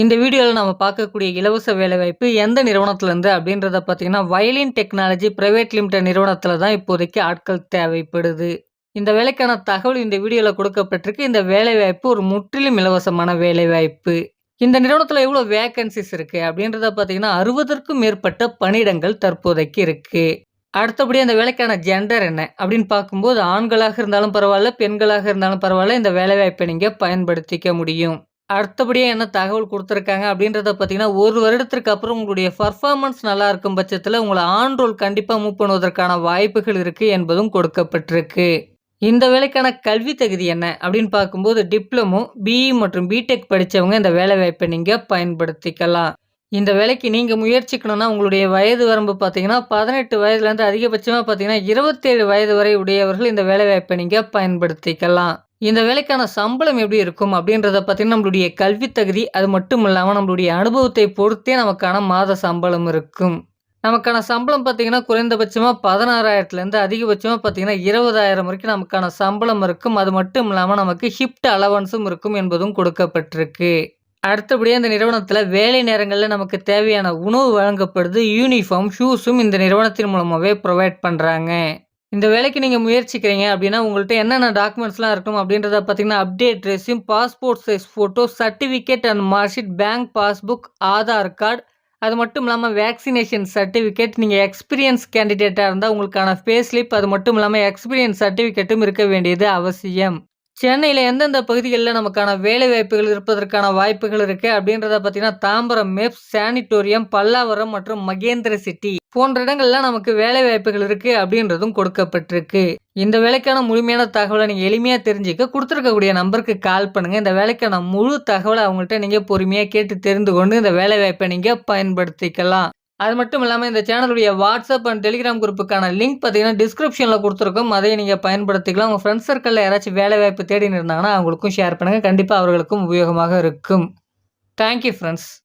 இந்த வீடியோவில் நம்ம பார்க்கக்கூடிய இலவச வேலைவாய்ப்பு எந்த நிறுவனத்துலேருந்து அப்படின்றத பார்த்தீங்கன்னா வயலின் டெக்னாலஜி பிரைவேட் லிமிடெட் நிறுவனத்தில் தான் இப்போதைக்கு ஆட்கள் தேவைப்படுது. இந்த வேலைக்கான தகவல் இந்த வீடியோவில் கொடுக்கப்பட்டிருக்கு. இந்த வேலைவாய்ப்பு ஒரு முற்றிலும் இலவசமான வேலைவாய்ப்பு. இந்த நிறுவனத்தில் எவ்வளோ வேகன்சிஸ் இருக்குது அப்படின்றத பார்த்தீங்கன்னா அறுபதற்கும் மேற்பட்ட பணியிடங்கள் தற்போதைக்கு இருக்குது அடுத்தபடி அந்த வேலைக்கான ஜெண்டர் என்ன அப்படின்னு பார்க்கும்போது ஆண்களாக இருந்தாலும் பரவாயில்ல பெண்களாக இருந்தாலும் பரவாயில்ல இந்த வேலைவாய்ப்பை நீங்கள் பயன்படுத்திக்க முடியும். அடுத்தபடியாக என்ன தகவல் கொடுத்துருக்காங்க அப்படின்றத பார்த்தீங்கன்னா ஒரு வருடத்திற்கு அப்புறம் உங்களுடைய பர்ஃபார்மன்ஸ் நல்லா இருக்கும் பட்சத்தில் உங்களை ஆன் ரோல் கண்டிப்பாக மூவ் பண்ணுவதற்கான வாய்ப்புகள் இருக்குது என்பதும் கொடுக்கப்பட்டிருக்கு. இந்த வேலைக்கான கல்வி தகுதி என்ன அப்படின்னு பார்க்கும்போது டிப்ளமோ பிஇ மற்றும் பிடெக் படித்தவங்க இந்த வேலை வாய்ப்பை நீங்கள் பயன்படுத்திக்கலாம். இந்த வேலைக்கு நீங்கள் முயற்சிக்கணும்னா உங்களுடைய வயது வரம்பு பார்த்தீங்கன்னா பதினெட்டு வயதுலேருந்து அதிகபட்சமாக பார்த்தீங்கன்னா இருபத்தேழு வயது வரை உடையவர்கள் இந்த வேலை வாய்ப்பை நீங்கள் பயன்படுத்திக்கலாம். இந்த வேலைக்கான சம்பளம் எப்படி இருக்கும் அப்படின்றத பார்த்தீங்கன்னா நம்மளுடைய கல்வி தகுதி அது மட்டும் இல்லாமல் நம்மளுடைய அனுபவத்தை பொறுத்தே நமக்கான மாத சம்பளம் இருக்கும். நமக்கான சம்பளம் பார்த்தீங்கன்னா குறைந்தபட்சமாக பதினாறாயிரத்துலேருந்து அதிகபட்சமாக பார்த்தீங்கன்னா இருபதாயிரம் வரைக்கும் நமக்கான சம்பளம் இருக்கும். அது மட்டும் இல்லாமல் நமக்கு ஷிஃப்ட் அலவன்ஸும் இருக்கும் என்பதும் கொடுக்கப்பட்டிருக்கு. அடுத்தபடியாக இந்த நிறுவனத்தில் வேலை நேரங்களில் நமக்கு தேவையான உணவு வழங்கப்படுது. யூனிஃபார்ம் ஷூஸும் இந்த நிறுவனத்தின் மூலமாகவே ப்ரொவைட் பண்ணுறாங்க இந்த வேலைக்கு நீங்கள் முயற்சிக்கிறீங்க அப்படின்னா உங்கள்கிட்ட என்னென்ன டாக்குமெண்ட்ஸ்லாம் இருக்கும் அப்படின்றத பார்த்தீங்கன்னா update resume passport size photo certificate and marksheet bank passbook Aadhaar card. அது மட்டும் இல்லாமல் வேக்சினேஷன் சர்டிஃபிகேட். நீங்கள் எக்ஸ்பீரியன்ஸ் கேண்டிடேட்டாக இருந்தால் உங்களுக்கான பே ஸ்லிப் அது மட்டும் இல்லாமல் எக்ஸ்பீரியன்ஸ் சர்டிஃபிகேட்டும் இருக்க வேண்டியது அவசியம். சென்னையில் எந்தெந்த பகுதிகளில் நமக்கான வேலை வாய்ப்புகள் இருப்பதற்கான வாய்ப்புகள் இருக்குது அப்படின்றத பார்த்தீங்கன்னா தாம்பரம் மேப் சானிட்டோரியம் பல்லாவரம் மற்றும் மகேந்திர சிட்டி. போன்ற இடங்களில் நமக்கு வேலை வாய்ப்புகள் இருக்குது அப்படின்றதும் கொடுக்கப்பட்டிருக்கு. இந்த வேலைக்கான முழுமையான தகவலை நீங்கள் எளிமையாக தெரிஞ்சுக்க கொடுத்துருக்கக்கூடிய நம்பருக்கு கால் பண்ணுங்கள் இந்த வேலைக்கான முழு தகவலை அவங்கள்ட்ட நீங்கள் பொறுமையாக கேட்டு தெரிந்து கொண்டு இந்த வேலை வாய்ப்பை நீங்கள் பயன்படுத்திக்கலாம். அது மட்டும் இல்லாமல் இந்த சேனலுடைய வாட்ஸ்அப் அண்ட் டெலிகிராம் குரூப்புக்கான லிங்க் பார்த்தீங்கன்னா டிஸ்கிரிப்ஷனில் கொடுத்துருக்கோம். அதை நீங்கள் பயன்படுத்திக்கலாம். உங்கள் ஃப்ரெண்ட்ஸ் சர்க்கிளில் யாராச்சும் வேலை வாய்ப்பு தேடின்னு இருந்தாங்கன்னா அவங்களுக்கும் ஷேர் பண்ணுங்கள் கண்டிப்பாக அவர்களுக்கும் உபயோகமாக இருக்கும். Thank you friends